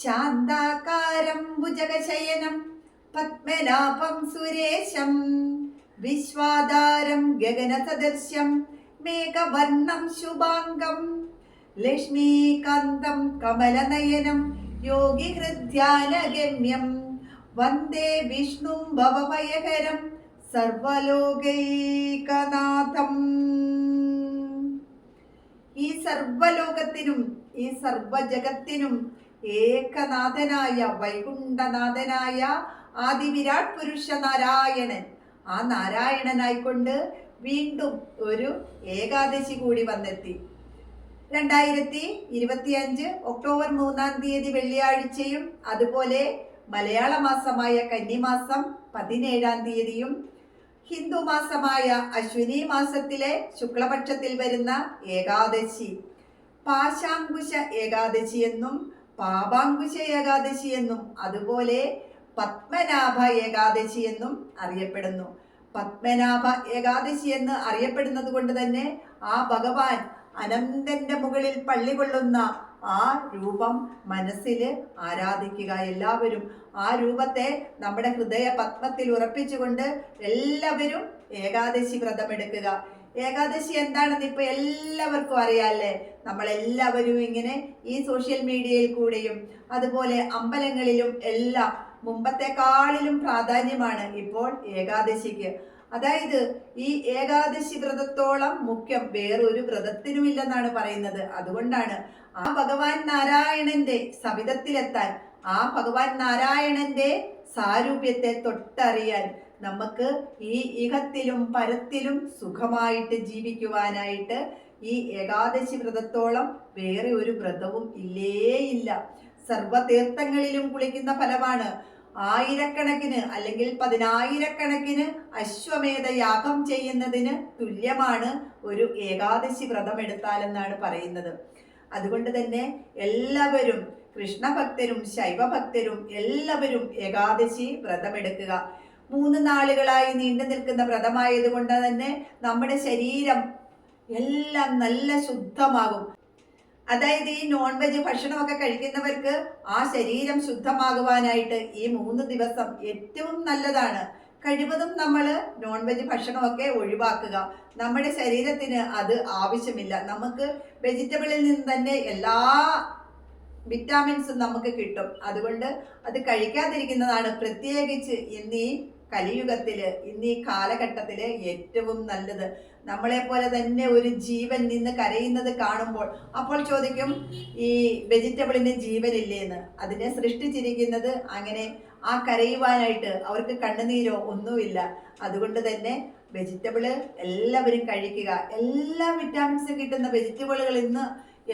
ശാന്താകാരം ഭുജകശയനം പത്മനാഭം സുരേശം വിശ്വാധാരം ഗഗനസദൃശ്യം മേഘവർണം ശുഭാംഗം ലക്ഷ്മീകാന്തം കമലനയനം യോഗിഹൃദ്യാനഗമ്യം വന്ദേ വിഷ്ണും ഭവഭയകരം സർവലോകൈകനാഥം. ഈ സർവലോകത്തിനും ഈ സർവജഗത്തിനും ഏകനാഥനായ വൈകുണ്ഠനാഥനായ ആദിവിരാട് പുരുഷ നാരായണൻ ആ നാരായണനായിക്കൊണ്ട് വീണ്ടും ഒരു ഏകാദശി കൂടി വന്നെത്തി. രണ്ടായിരത്തി ഇരുപത്തിയഞ്ച് ഒക്ടോബർ മൂന്നാം തീയതി വെള്ളിയാഴ്ചയും അതുപോലെ മലയാള മാസമായ കന്നിമാസം പതിനേഴാം തീയതിയും ഹിന്ദു മാസമായ അശ്വിനി മാസത്തിലെ ശുക്ലപക്ഷത്തിൽ വരുന്ന ഏകാദശി. പാശാങ്കുശ ഏകാദശി എന്നും പാപാങ്കുശ ഏകാദശി എന്നും അതുപോലെ പത്മനാഭ ഏകാദശി എന്നും അറിയപ്പെടുന്നു. പത്മനാഭ ഏകാദശി എന്ന് അറിയപ്പെടുന്നത് കൊണ്ട് തന്നെ ആ ഭഗവാൻ അനന്തന്റെ മുകളിൽ പള്ളി കൊള്ളുന്ന ആ രൂപം മനസ്സിൽ ആരാധിക്കുക എല്ലാവരും. ആ രൂപത്തെ നമ്മുടെ ഹൃദയ പത്മത്തിൽ ഉറപ്പിച്ചുകൊണ്ട് എല്ലാവരും ഏകാദശി വ്രതമെടുക്കുക. ഏകാദശി എന്താണെന്ന് ഇപ്പൊ എല്ലാവർക്കും അറിയാല്ലേ? നമ്മളെല്ലാവരും ഇങ്ങനെ ഈ സോഷ്യൽ മീഡിയയിൽ കൂടെയും അതുപോലെ അമ്പലങ്ങളിലും എല്ലാം മുമ്പത്തെക്കാളിലും പ്രാധാന്യമാണ് ഇപ്പോൾ ഏകാദശിക്ക്. അതായത് ഈ ഏകാദശി വ്രതത്തോളം മുഖ്യം വേറൊരു വ്രതത്തിനുമില്ലെന്നാണ് പറയുന്നത്. അതുകൊണ്ടാണ് ആ ഭഗവാൻ നാരായണന്റെ സവിധത്തിലെത്താൻ ആ ഭഗവാൻ നാരായണന്റെ സാരൂപ്യത്തെ തൊട്ടറിയാൻ നമുക്ക് ഈ ഇഹത്തിലും പരത്തിലും സുഖമായിട്ട് ജീവിക്കുവാനായിട്ട് ഈ ഏകാദശി വ്രതത്തോളം വേറെ ഒരു വ്രതവും ഇല്ലേയില്ല. ഇല്ല സർവതീർത്ഥങ്ങളിലും കുളിക്കുന്ന ഫലമാണ് ആയിരക്കണക്കിന് അല്ലെങ്കിൽ പതിനായിരക്കണക്കിന് അശ്വമേധ യാഗം ചെയ്യുന്നതിന് തുല്യമാണ് ഒരു ഏകാദശി വ്രതം എടുത്താലെന്നാണ് പറയുന്നത്. അതുകൊണ്ട് തന്നെ എല്ലാവരും കൃഷ്ണഭക്തരും ശൈവഭക്തരും എല്ലാവരും ഏകാദശി വ്രതമെടുക്കുക. മൂന്ന് നാളുകളായി നീണ്ടു നിൽക്കുന്ന വ്രതമായതുകൊണ്ട് തന്നെ നമ്മുടെ ശരീരം എല്ലാം നല്ല ശുദ്ധമാകും. അതായത് ഈ നോൺ വെജ് ഭക്ഷണമൊക്കെ കഴിക്കുന്നവർക്ക് ആ ശരീരം ശുദ്ധമാകുവാനായിട്ട് ഈ മൂന്ന് ദിവസം ഏറ്റവും നല്ലതാണ്. കഴിവതും നമ്മൾ നോൺ വെജ് ഭക്ഷണമൊക്കെ ഒഴിവാക്കുക. നമ്മുടെ ശരീരത്തിന് അത് ആവശ്യമില്ല. നമുക്ക് വെജിറ്റബിളിൽ നിന്ന് തന്നെ എല്ലാ വിറ്റാമിൻസും നമുക്ക് കിട്ടും. അതുകൊണ്ട് അത് കഴിക്കാതിരിക്കുന്നതാണ് പ്രത്യേകിച്ച് ഇന്ന് കലിയുഗത്തിൽ ഇന്ന് കാലഘട്ടത്തിൽ ഏറ്റവും നല്ലത്. നമ്മളെ പോലെ തന്നെ ഒരു ജീവൻ നിന്ന് കരയുന്നത് കാണുമ്പോൾ അപ്പോൾ ചോദിക്കും ഈ വെജിറ്റബിളിന് ജീവനില്ലേന്ന്. അതിനെ സൃഷ്ടിച്ചിരിക്കുന്നത് അങ്ങനെ ആ കരയുവാനായിട്ട് അവർക്ക് കണ്ണുനീരോ ഒന്നുമില്ല. അതുകൊണ്ട് തന്നെ വെജിറ്റബിൾ എല്ലാവരും കഴിക്കുക. എല്ലാ വിറ്റാമിൻസും കിട്ടുന്ന വെജിറ്റബിളുകൾ ഇന്ന്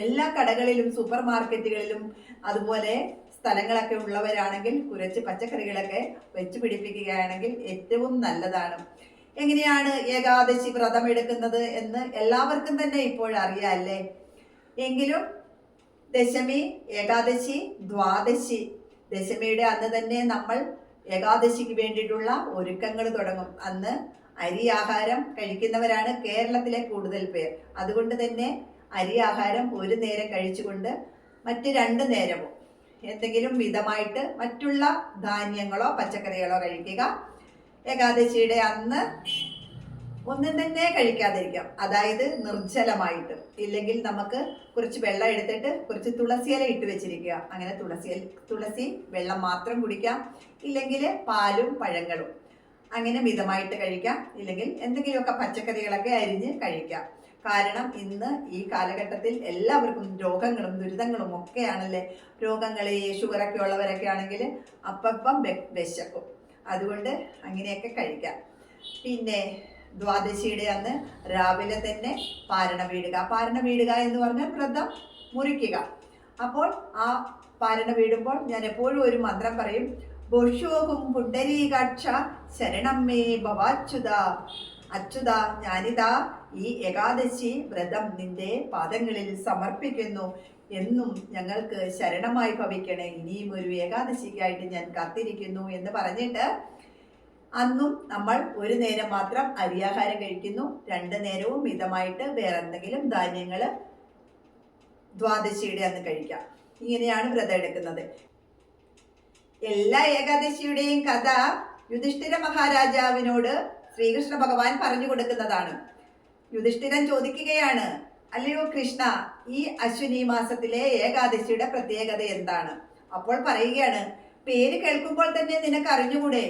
എല്ലാ കടകളിലും സൂപ്പർ മാർക്കറ്റുകളിലും അതുപോലെ സ്ഥലങ്ങളൊക്കെ ഉള്ളവരാണെങ്കിൽ കുറച്ച് പച്ചക്കറികളൊക്കെ വെച്ച് പിടിപ്പിക്കുകയാണെങ്കിൽ ഏറ്റവും നല്ലതാണ്. എങ്ങനെയാണ് ഏകാദശി വ്രതം എടുക്കുന്നത് എന്ന് എല്ലാവർക്കും തന്നെ ഇപ്പോൾ അറിയാമല്ലേ എങ്കിലും ദശമി ഏകാദശി ദ്വാദശി. ദശമിയുടെ അന്ന് തന്നെ നമ്മൾ ഏകാദശിക്ക് വേണ്ടിയിട്ടുള്ള ഒരുക്കങ്ങൾ തുടങ്ങും. അന്ന് അരി ആഹാരം കഴിക്കുന്നവരാണ് കേരളത്തിലെ കൂടുതൽ പേർ. അതുകൊണ്ട് തന്നെ അരി ആഹാരം ഒരു നേരം കഴിച്ചുകൊണ്ട് മറ്റ് രണ്ട് നേരവും എന്തെങ്കിലും മിതമായിട്ട് മറ്റുള്ള ധാന്യങ്ങളോ പച്ചക്കറികളോ കഴിക്കുക. ഏകാദശിയുടെ അന്ന് ഒന്നും തന്നെ കഴിക്കാതിരിക്കാം. അതായത് നിർജലമായിട്ട്. ഇല്ലെങ്കിൽ നമുക്ക് കുറച്ച് വെള്ളം എടുത്തിട്ട് കുറച്ച് തുളസിയില ഇട്ട് വെച്ചിരിക്കുക. അങ്ങനെ തുളസി തുളസി വെള്ളം മാത്രം കുടിക്കാം. ഇല്ലെങ്കിൽ പാലും പഴങ്ങളും. അങ്ങനെ മിതമായിട്ട് കഴിക്കാം. ഇല്ലെങ്കിൽ എന്തെങ്കിലുമൊക്കെ പച്ചക്കറികളൊക്കെ അരിഞ്ഞ് കഴിക്കാം. കാരണം ഇന്ന് ഈ കാലഘട്ടത്തിൽ എല്ലാവർക്കും രോഗങ്ങളും ദുരിതങ്ങളും ഒക്കെയാണല്ലേ? രോഗങ്ങൾ ഈ ഷുഗറൊക്കെ ഉള്ളവരൊക്കെ ആണെങ്കിൽ അപ്പം വിശക്കും. അതുകൊണ്ട് അങ്ങനെയൊക്കെ കഴിക്കാം. പിന്നെ ദ്വാദശിയുടെ അന്ന് രാവിലെ തന്നെ പാരണ വീടുക. പാരണ വീടുക എന്ന് പറഞ്ഞാൽ വ്രതം മുറിക്കുക. അപ്പോൾ ആ പാരണ വീടുമ്പോൾ ഞാൻ എപ്പോഴും ഒരു മന്ത്രം പറയും ബോഷോഹും പുണ്ടരീകാക്ഷ ശരണം മേ ഭവാച്യുത. അച്യുത ഞാനിതാ ഈ ഏകാദശി വ്രതം നിന്റെ പാദങ്ങളിൽ സമർപ്പിക്കുന്നു എന്നും ഞങ്ങൾക്ക് ശരണമായി ഭവിക്കണേ. ഇനിയും ഒരു ഏകാദശിക്കായിട്ട് ഞാൻ കാത്തിരിക്കുന്നു എന്ന് പറഞ്ഞിട്ട് അന്നും നമ്മൾ ഒരു നേരം മാത്രം അരിയാഹാരം കഴിക്കുന്നു. രണ്ട് നേരവും മിതമായിട്ട് വേറെ എന്തെങ്കിലും ധാന്യങ്ങൾ ദ്വാദശിയുടെ അന്ന് കഴിക്കാം. ഇങ്ങനെയാണ് വ്രതം എടുക്കുന്നത്. എല്ലാ ഏകാദശിയുടെയും കഥ യുധിഷ്ഠിര മഹാരാജാവിനോട് ശ്രീകൃഷ്ണ ഭഗവാൻ പറഞ്ഞു കൊടുക്കുന്നതാണ്. യുധിഷ്ഠിരൻ ചോദിക്കുകയാണ് അല്ലയോ കൃഷ്ണ ഈ അശ്വിനി മാസത്തിലെ ഏകാദശിയുടെ പ്രത്യേകത എന്താണ്? അപ്പോൾ പറയുകയാണ് പേര് കേൾക്കുമ്പോൾ തന്നെ നിനക്ക് അറിഞ്ഞുകൂടെ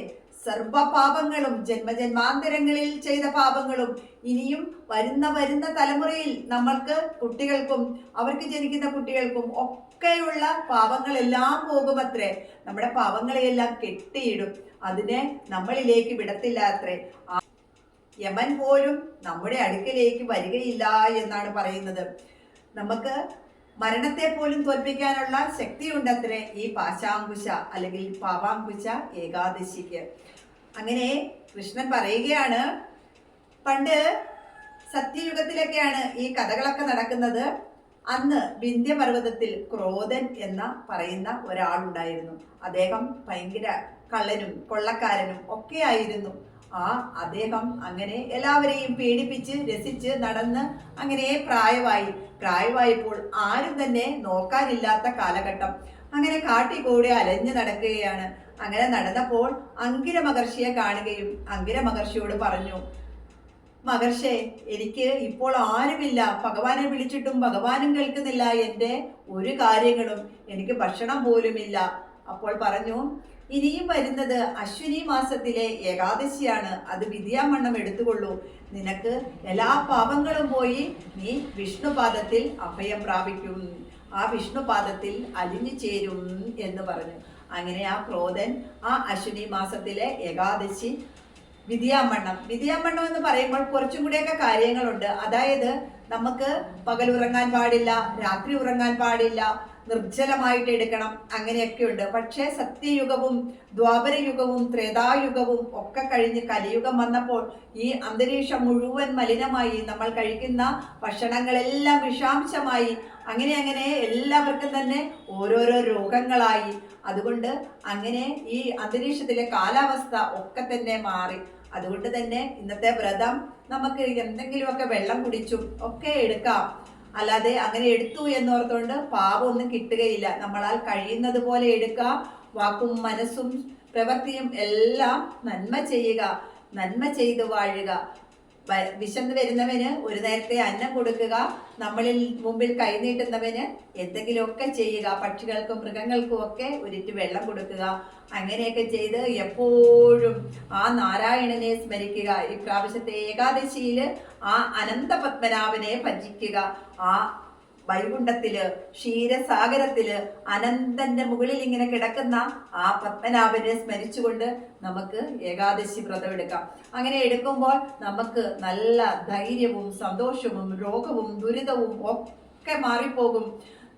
സർവ പാപങ്ങളും ജന്മജന്മാന്തരങ്ങളിൽ ചെയ്ത പാപങ്ങളും ഇനിയും വരുന്ന വരുന്ന തലമുറയിൽ നമ്മൾക്ക് കുട്ടികൾക്കും അവർക്ക് ജനിക്കുന്ന കുട്ടികൾക്കും ഒക്കെയുള്ള പാപങ്ങളെല്ലാം പോകുമത്രേ. നമ്മുടെ പാപങ്ങളെയെല്ലാം കെട്ടിയിടും. അതിനെ നമ്മളിലേക്ക് വിടത്തില്ല അത്രേ. യമൻ പോലും നമ്മുടെ അടുക്കലേക്ക് വരികയില്ല എന്നാണ് പറയുന്നത്. നമുക്ക് മരണത്തെ പോലും തോൽപ്പിക്കാനുള്ള ശക്തിയുണ്ടത്രേ ഈ പാശാങ്കുശ അല്ലെങ്കിൽ പാവാങ്കുശ ഏകാദശിക്ക്. അങ്ങനെ കൃഷ്ണൻ പറയുകയാണ് പണ്ട് സത്യയുഗത്തിലൊക്കെയാണ് ഈ കഥകളൊക്കെ നടക്കുന്നത്. അന്ന് വിന്ധ്യപർവതത്തിൽ ക്രോധൻ എന്ന പറയുന്ന ഒരാളുണ്ടായിരുന്നു. അദ്ദേഹം ഭയങ്കര കള്ളനും കൊള്ളക്കാരനും ഒക്കെ ആയിരുന്നു. ആ അദ്ദേഹം അങ്ങനെ എല്ലാവരെയും പേടിപ്പിച്ച് രസിച്ച് നടന്ന് അങ്ങനെ പ്രായമായി. പ്രായമായപ്പോൾ ആരും തന്നെ നോക്കാനില്ലാത്ത കാലഘട്ടം. അങ്ങനെ കാട്ടിക്കൂടെ അലഞ്ഞു നടക്കുകയാണ്. അങ്ങനെ നടന്നപ്പോൾ അങ്കിര മഹർഷിയെ കാണുകയും അങ്കിര മഹർഷിയോട് പറഞ്ഞു മഹർഷേ എനിക്ക് ഇപ്പോൾ ആരുമില്ല. ഭഗവാനെ വിളിച്ചിട്ടും ഭഗവാനും കേൾക്കുന്നില്ല. എന്റെ ഒരു കാര്യങ്ങളും എനിക്ക് ഭക്ഷണം പോലുമില്ല. അപ്പോൾ പറഞ്ഞു ഇനിയും വരുന്നത് അശ്വിനി മാസത്തിലെ ഏകാദശിയാണ്. അത് വിദ്യാമണ്ണം എടുത്തുകൊള്ളൂ. നിനക്ക് എല്ലാ പാപങ്ങളും പോയി നീ വിഷ്ണുപാദത്തിൽ അഭയം പ്രാപിക്കും. ആ വിഷ്ണുപാദത്തിൽ അലിഞ്ഞു ചേരും എന്ന് പറഞ്ഞു. അങ്ങനെ ആ ക്രോധൻ ആ അശ്വിനി മാസത്തിലെ ഏകാദശി വിദ്യാമണ്ണം വിധിയാമണ്ണം എന്ന് പറയുമ്പോൾ കുറച്ചും കൂടിയൊക്കെ കാര്യങ്ങളുണ്ട്. അതായത് നമുക്ക് പകൽ ഉറങ്ങാൻ പാടില്ല രാത്രി ഉറങ്ങാൻ പാടില്ല നിർജലമായിട്ട് എടുക്കണം അങ്ങനെയൊക്കെ ഉണ്ട് പക്ഷേ സത്യയുഗവും ദ്വാപരയുഗവും ത്രേതായുഗവും ഒക്കെ കഴിഞ്ഞ് കലിയുഗം വന്നപ്പോൾ ഈ അന്തരീക്ഷം മുഴുവൻ മലിനമായി നമ്മൾ കഴിക്കുന്ന ഭക്ഷണങ്ങളെല്ലാം വിഷാംശമായി അങ്ങനെ അങ്ങനെ എല്ലാവർക്കും തന്നെ ഓരോരോ രോഗങ്ങളായി. അതുകൊണ്ട് അങ്ങനെ ഈ അന്തരീക്ഷത്തിലെ കാലാവസ്ഥ ഒക്കെ തന്നെ മാറി. അതുകൊണ്ട് തന്നെ ഇന്നത്തെ വ്രതം നമുക്ക് എന്തെങ്കിലുമൊക്കെ വെള്ളം കുടിച്ചും ഒക്കെ എടുക്കാം. അല്ലാതെ അങ്ങനെ എടുത്തു എന്നോർത്തുകൊണ്ട് പാപമൊന്നും കിട്ടുകയില്ല. നമ്മളാൽ കഴിയുന്നത് പോലെ എടുക്കാം വാക്കും മനസ്സും പ്രവൃത്തിയും എല്ലാം നന്മ ചെയ്യുക. നന്മ ചെയ്തു വാഴുക. വിശന്ന് വരുന്നവന് ഒരു നേരത്തെ അന്നം കൊടുക്കുക നമ്മളിൽ മുമ്പിൽ കൈനീട്ടുന്നവന് എന്തെങ്കിലുമൊക്കെ ചെയ്യുക പക്ഷികൾക്കും മൃഗങ്ങൾക്കും ഒക്കെ ഒരിറ്റ് വെള്ളം കൊടുക്കുക. അങ്ങനെയൊക്കെ ചെയ്ത് എപ്പോഴും ആ നാരായണനെ സ്മരിക്കുക. ഈ പ്രാവശ്യത്തെ ഏകാദശിയിൽ ആ അനന്തപത്മനാഭനെ ഭജിക്കുക. ആ വൈകുണ്ഠത്തിൽ ക്ഷീരസാഗരത്തിൽ അനന്തന്റെ മുകളിൽ ഇങ്ങനെ കിടക്കുന്ന ആ പത്മനാഭനെ സ്മരിച്ചുകൊണ്ട് നമുക്ക് ഏകാദശി വ്രതം എടുക്കാം. അങ്ങനെ എടുക്കുമ്പോൾ നമുക്ക് നല്ല ധൈര്യവും സന്തോഷവും രോഗവും ദുരിതവും ഒക്കെ മാറിപ്പോകും.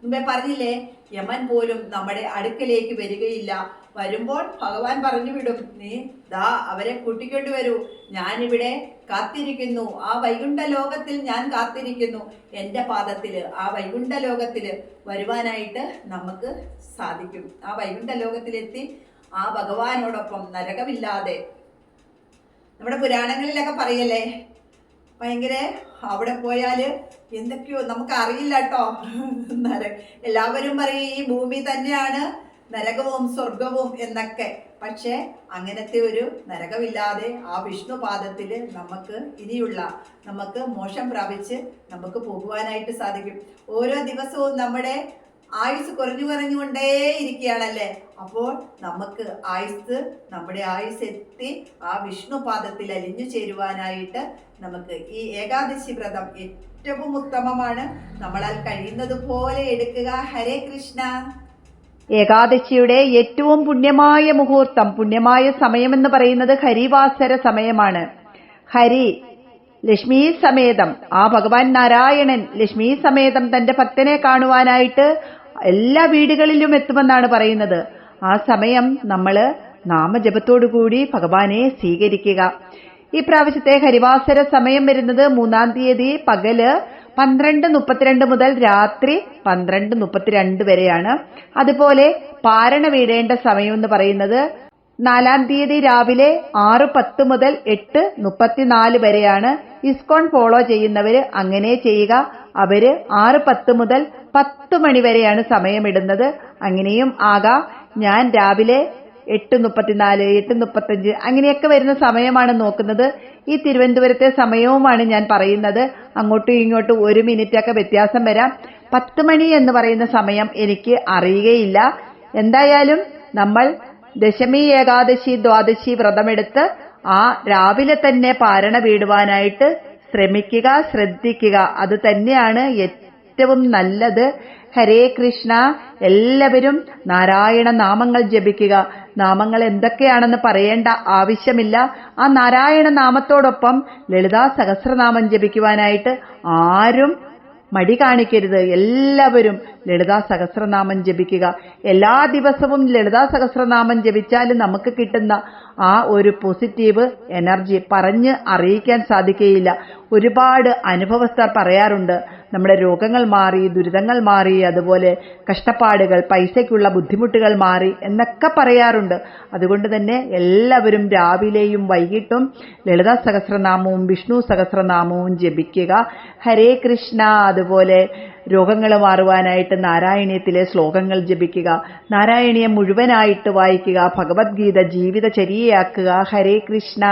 മുമ്പേ പറഞ്ഞില്ലേ യമൻ പോലും നമ്മുടെ അടുക്കലേക്ക് വരികയില്ല. വരുമ്പോൾ ഭഗവാൻ പറഞ്ഞു വിടും നീ ദാ അവരെ കൂട്ടിക്കൊണ്ടു വരൂ. ഞാനിവിടെ കാത്തിരിക്കുന്നു. ആ വൈകുണ്ഠ ലോകത്തിൽ ഞാൻ കാത്തിരിക്കുന്നു. എന്റെ പാദത്തിൽ ആ വൈകുണ്ഠ ലോകത്തിൽ വരുവാനായിട്ട് നമുക്ക് സാധിക്കും. ആ വൈകുണ്ഠ ലോകത്തിലെത്തി ആ ഭഗവാനോടൊപ്പം നരകമില്ലാതെ. നമ്മുടെ പുരാണങ്ങളിലൊക്കെ പറയല്ലേ ഭയങ്കര അവിടെ പോയാൽ എന്തൊക്കെയോ നമുക്ക് അറിയില്ല കേട്ടോ നര എല്ലാവരും പറയും ഈ ഭൂമി തന്നെയാണ് നരകവും സ്വർഗവും എന്നൊക്കെ. പക്ഷേ അങ്ങനത്തെ ഒരു നരകമില്ലാതെ ആ വിഷ്ണുപാദത്തിൽ നമുക്ക് ഇനിയുള്ള നമുക്ക് മോശം പ്രാപിച്ച് നമുക്ക് പോകുവാനായിട്ട് സാധിക്കും. ഓരോ ദിവസവും നമ്മുടെ ആയുസ് കുറഞ്ഞു കുറഞ്ഞുകൊണ്ടേ ഇരിക്കുകയാണല്ലേ? അപ്പോൾ നമുക്ക് ആയുസ് നമ്മുടെ ആയുസ് എത്തി ആ വിഷ്ണുപാദത്തിൽ അലിഞ്ഞു ചേരുവാനായിട്ട് നമുക്ക് ഈ ഏകാദശി വ്രതം ഏറ്റവും ഉത്തമമാണ്. നമ്മളാൽ കഴിയുന്നത് പോലെ എടുക്കുക. ഹരേ കൃഷ്ണ. ഏകാദശിയുടെ ഏറ്റവും പുണ്യമായ മുഹൂർത്തം പുണ്യമായ സമയമെന്ന് പറയുന്നത് ഹരിവാസര സമയമാണ്. ഹരി ലക്ഷ്മി സമേതം ആ ഭഗവാൻ നാരായണൻ ലക്ഷ്മി സമേതം തന്റെ ഭക്തനെ കാണുവാനായിട്ട് എല്ലാ വീടുകളിലും എത്തുമെന്നാണ് പറയുന്നത്. ആ സമയം നമ്മൾ നാമജപത്തോടുകൂടി ഭഗവാനെ സ്വീകരിക്കുക. ഈ പ്രാവശ്യത്തെ ഹരിവാസര സമയം വരുന്നത് മൂന്നാം തീയതി പകൽ പന്ത്രണ്ട് മുപ്പത്തിരണ്ട് മുതൽ രാത്രി പന്ത്രണ്ട് മുപ്പത്തിരണ്ട് വരെയാണ്. അതുപോലെ പാരണ വീടേണ്ട സമയം എന്ന് പറയുന്നത് നാലാം തീയതി രാവിലെ ആറ് പത്ത് മുതൽ എട്ട് മുപ്പത്തിനാല് വരെയാണ്. ഇസ്കോൺ ഫോളോ ചെയ്യുന്നവര് അങ്ങനെ ചെയ്യുക. അവർ ആറ് പത്ത് മുതൽ പത്ത് മണിവരെയാണ് സമയമിടുന്നത്. അങ്ങനെയും ആകാം. ഞാൻ രാവിലെ എട്ട് മുപ്പത്തിനാല് എട്ട് മുപ്പത്തഞ്ച് അങ്ങനെയൊക്കെ വരുന്ന സമയമാണ് നോക്കുന്നത്. ഈ തിരുവനന്തപുരത്തെ സമയവുമാണ് ഞാൻ പറയുന്നത്. അങ്ങോട്ടും ഇങ്ങോട്ടും ഒരു മിനിറ്റ് ഒക്കെ വ്യത്യാസം വരാം. പത്ത് മണി എന്ന് പറയുന്ന സമയം എനിക്ക് അറിയുകയില്ല. എന്തായാലും നമ്മൾ ദശമി ഏകാദശി ദ്വാദശി വ്രതമെടുത്ത് ആ രാവിലെ തന്നെ പാരണ വീടുവാനായിട്ട് ശ്രമിക്കുക ശ്രദ്ധിക്കുക. അത് തന്നെയാണ് ഏറ്റവും നല്ലത്. ഹരേ കൃഷ്ണ. എല്ലാവരും നാരായണ നാമങ്ങൾ ജപിക്കുക. നാമങ്ങൾ എന്തൊക്കെയാണെന്ന് പറയേണ്ട ആവശ്യമില്ല. ആ നാരായണ നാമത്തോടൊപ്പം ലളിതാ സഹസ്രനാമം ജപിക്കുവാനായിട്ട് ആരും മടി കാണിക്കരുത്. എല്ലാവരും ലളിതാ സഹസ്രനാമം ജപിക്കുക. എല്ലാ ദിവസവും ലളിതാ സഹസ്രനാമം ജപിച്ചാലും നമുക്ക് കിട്ടുന്ന ആ ഒരു പോസിറ്റീവ് എനർജി പറഞ്ഞ് അറിയിക്കാൻ സാധിക്കുകയില്ല. ഒരുപാട് അനുഭവസ്ഥർ പറയാറുണ്ട്. നമ്മുടെ രോഗങ്ങൾ മാറി ദുരിതങ്ങൾ മാറി അതുപോലെ കഷ്ടപ്പാടുകൾ പൈസയ്ക്കുള്ള ബുദ്ധിമുട്ടുകൾ മാറി എന്നൊക്കെ പറയാറുണ്ട്. അതുകൊണ്ട് തന്നെ എല്ലാവരും രാവിലെയും വൈകിട്ടും ലളിതാ സഹസ്രനാമവും വിഷ്ണു സഹസ്രനാമവും ജപിക്കുക. ഹരേ കൃഷ്ണ. അതുപോലെ രോഗങ്ങൾ മാറുവാനായിട്ട് നാരായണീയത്തിലെ ശ്ലോകങ്ങൾ ജപിക്കുക. നാരായണീയം മുഴുവനായിട്ട് വായിക്കുക. ഭഗവത്ഗീത ജീവിതചര്യയാക്കുക. ഹരേ കൃഷ്ണ.